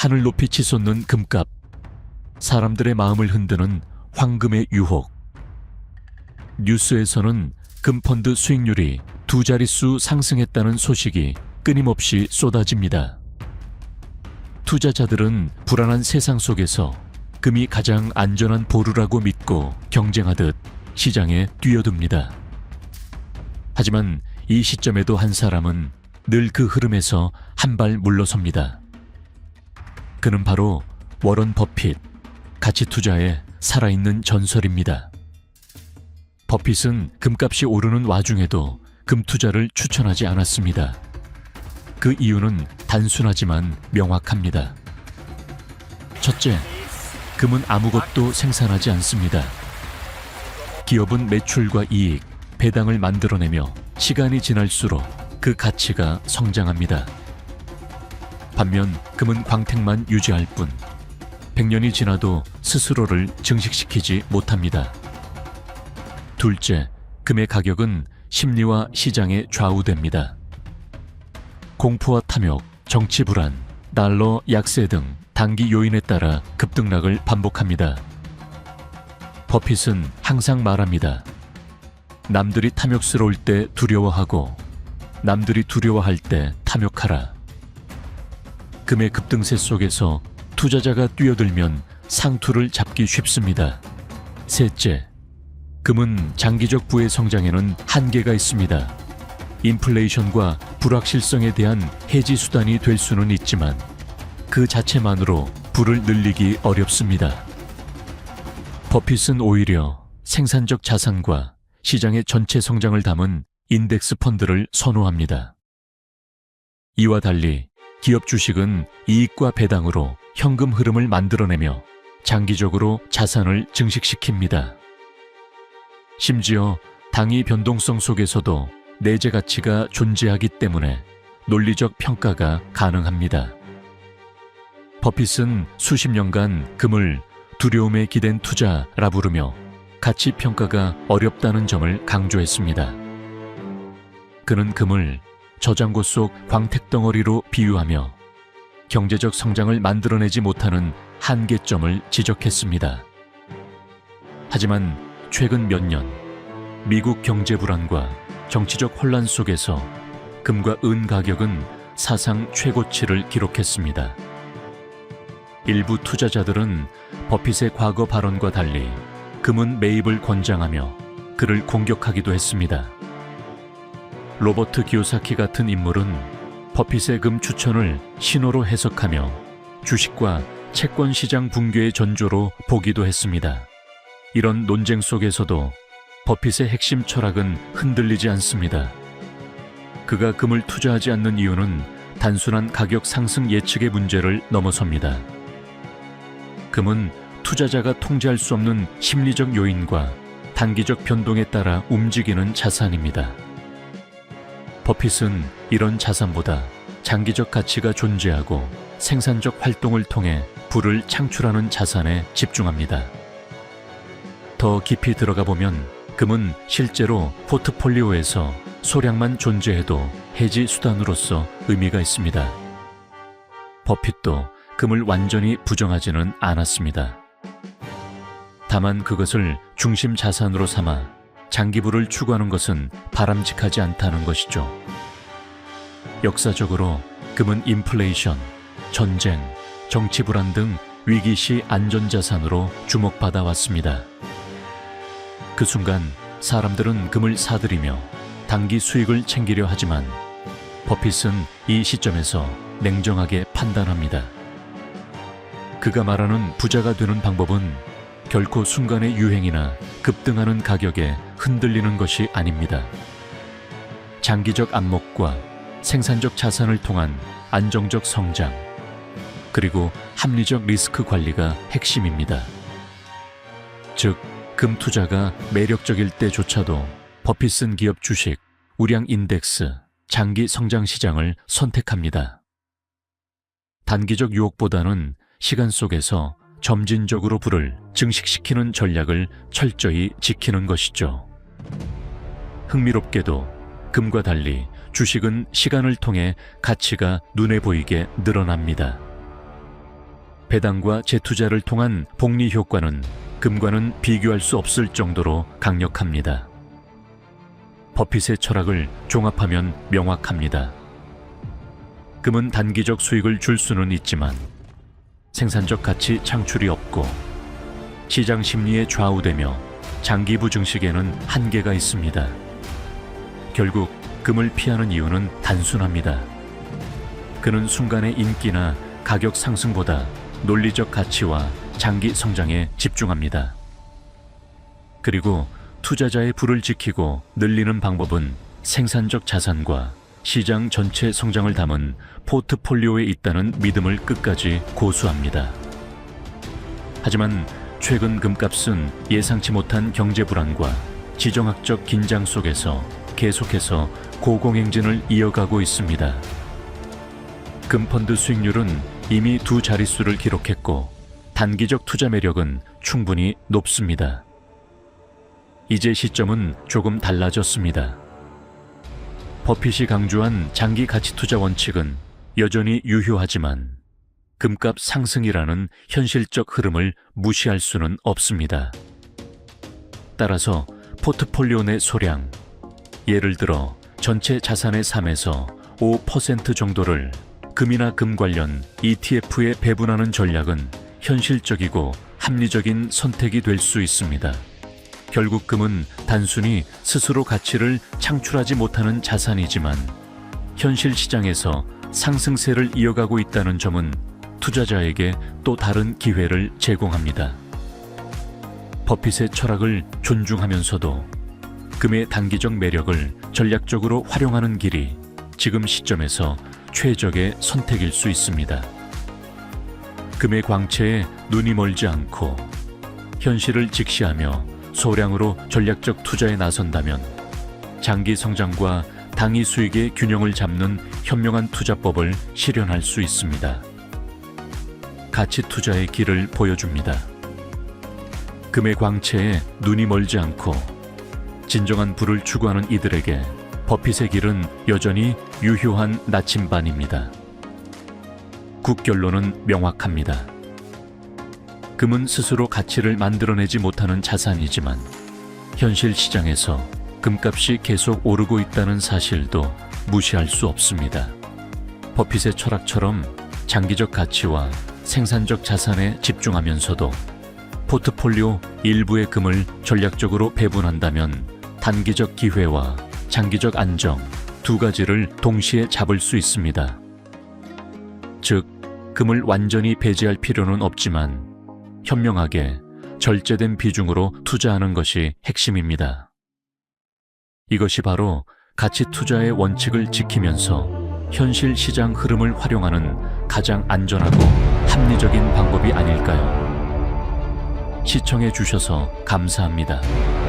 하늘 높이 치솟는 금값, 사람들의 마음을 흔드는 황금의 유혹. 뉴스에서는 금펀드 수익률이 두 자릿수 상승했다는 소식이 끊임없이 쏟아집니다. 투자자들은 불안한 세상 속에서 금이 가장 안전한 보루라고 믿고 경쟁하듯 시장에 뛰어듭니다. 하지만 이 시점에도 한 사람은 늘 그 흐름에서 한 발 물러섭니다. 그는 바로 워런 버핏, 가치 투자의 살아있는 전설입니다. 버핏은 금값이 오르는 와중에도 금 투자를 추천하지 않았습니다. 그 이유는 단순하지만 명확합니다. 첫째, 금은 아무것도 생산하지 않습니다. 기업은 매출과 이익, 배당을 만들어내며 시간이 지날수록 그 가치가 성장합니다. 반면 금은 광택만 유지할 뿐 100년이 지나도 스스로를 증식시키지 못합니다. 둘째, 금의 가격은 심리와 시장에 좌우됩니다. 공포와 탐욕, 정치 불안, 달러 약세 등 단기 요인에 따라 급등락을 반복합니다. 버핏은 항상 말합니다. 남들이 탐욕스러울 때 두려워하고 남들이 두려워할 때 탐욕하라. 금의 급등세 속에서 투자자가 뛰어들면 상투를 잡기 쉽습니다. 셋째, 금은 장기적 부의 성장에는 한계가 있습니다. 인플레이션과 불확실성에 대한 해지 수단이 될 수는 있지만 그 자체만으로 부를 늘리기 어렵습니다. 버핏은 오히려 생산적 자산과 시장의 전체 성장을 담은 인덱스 펀드를 선호합니다. 이와 달리 기업 주식은 이익과 배당으로 현금 흐름을 만들어내며 장기적으로 자산을 증식시킵니다. 심지어 당위 변동성 속에서도 내재 가치가 존재하기 때문에 논리적 평가가 가능합니다. 버핏은 수십 년간 금을 두려움에 기댄 투자라 부르며 가치 평가가 어렵다는 점을 강조했습니다. 그는 금을 저장고 속 광택덩어리로 비유하며 경제적 성장을 만들어내지 못하는 한계점을 지적했습니다. 하지만 최근 몇 년 미국 경제 불안과 정치적 혼란 속에서 금과 은 가격은 사상 최고치를 기록했습니다. 일부 투자자들은 버핏의 과거 발언과 달리 금은 매입을 권장하며 그를 공격하기도 했습니다. 로버트 기요사키 같은 인물은 버핏의 금 추천을 신호로 해석하며 주식과 채권 시장 붕괴의 전조로 보기도 했습니다. 이런 논쟁 속에서도 버핏의 핵심 철학은 흔들리지 않습니다. 그가 금을 투자하지 않는 이유는 단순한 가격 상승 예측의 문제를 넘어섭니다. 금은 투자자가 통제할 수 없는 심리적 요인과 단기적 변동에 따라 움직이는 자산입니다. 버핏은 이런 자산보다 장기적 가치가 존재하고 생산적 활동을 통해 부를 창출하는 자산에 집중합니다. 더 깊이 들어가 보면 금은 실제로 포트폴리오에서 소량만 존재해도 해지 수단으로서 의미가 있습니다. 버핏도 금을 완전히 부정하지는 않았습니다. 다만 그것을 중심 자산으로 삼아 장기부를 추구하는 것은 바람직하지 않다는 것이죠. 역사적으로 금은 인플레이션, 전쟁, 정치 불안 등 위기 시 안전자산으로 주목받아 왔습니다. 그 순간 사람들은 금을 사들이며 단기 수익을 챙기려 하지만 버핏은 이 시점에서 냉정하게 판단합니다. 그가 말하는 부자가 되는 방법은 결코 순간의 유행이나 급등하는 가격에 흔들리는 것이 아닙니다. 장기적 안목과 생산적 자산을 통한 안정적 성장, 그리고 합리적 리스크 관리가 핵심입니다. 즉, 금 투자가 매력적일 때조차도 버핏은 기업 주식, 우량 인덱스, 장기 성장 시장을 선택합니다. 단기적 유혹보다는 시간 속에서 점진적으로 불을 증식시키는 전략을 철저히 지키는 것이죠. 흥미롭게도 금과 달리 주식은 시간을 통해 가치가 눈에 보이게 늘어납니다. 배당과 재투자를 통한 복리 효과는 금과는 비교할 수 없을 정도로 강력합니다. 버핏의 철학을 종합하면 명확합니다. 금은 단기적 수익을 줄 수는 있지만 생산적 가치 창출이 없고 시장 심리에 좌우되며 장기부 증식에는 한계가 있습니다. 결국 금을 피하는 이유는 단순합니다. 그는 순간의 인기나 가격 상승보다 논리적 가치와 장기 성장에 집중합니다. 그리고 투자자의 부를 지키고 늘리는 방법은 생산적 자산과 시장 전체 성장을 담은 포트폴리오에 있다는 믿음을 끝까지 고수합니다. 하지만 최근 금값은 예상치 못한 경제 불안과 지정학적 긴장 속에서 계속해서 고공행진을 이어가고 있습니다. 금펀드 수익률은 이미 두 자릿수를 기록했고 단기적 투자 매력은 충분히 높습니다. 이제 시점은 조금 달라졌습니다. 버핏이 강조한 장기 가치 투자 원칙은 여전히 유효하지만 금값 상승이라는 현실적 흐름을 무시할 수는 없습니다. 따라서 포트폴리오 내 소량, 예를 들어 전체 자산의 3에서 5% 정도를 금이나 금 관련 ETF에 배분하는 전략은 현실적이고 합리적인 선택이 될 수 있습니다. 결국 금은 단순히 스스로 가치를 창출하지 못하는 자산이지만 현실 시장에서 상승세를 이어가고 있다는 점은 투자자에게 또 다른 기회를 제공합니다. 버핏의 철학을 존중하면서도 금의 단기적 매력을 전략적으로 활용하는 길이 지금 시점에서 최적의 선택일 수 있습니다. 금의 광채에 눈이 멀지 않고 현실을 직시하며 소량으로 전략적 투자에 나선다면 장기 성장과 당위 수익의 균형을 잡는 현명한 투자법을 실현할 수 있습니다. 가치 투자의 길을 보여줍니다. 금의 광채에 눈이 멀지 않고 진정한 부를 추구하는 이들에게 버핏의 길은 여전히 유효한 나침반입니다. 국결론은 명확합니다. 금은 스스로 가치를 만들어내지 못하는 자산이지만 현실 시장에서 금값이 계속 오르고 있다는 사실도 무시할 수 없습니다. 버핏의 철학처럼 장기적 가치와 생산적 자산에 집중하면서도 포트폴리오 일부의 금을 전략적으로 배분한다면 단기적 기회와 장기적 안정 두 가지를 동시에 잡을 수 있습니다. 즉, 금을 완전히 배제할 필요는 없지만 현명하게 절제된 비중으로 투자하는 것이 핵심입니다. 이것이 바로 가치 투자의 원칙을 지키면서 현실 시장 흐름을 활용하는 가장 안전하고 합리적인 방법이 아닐까요? 시청해 주셔서 감사합니다.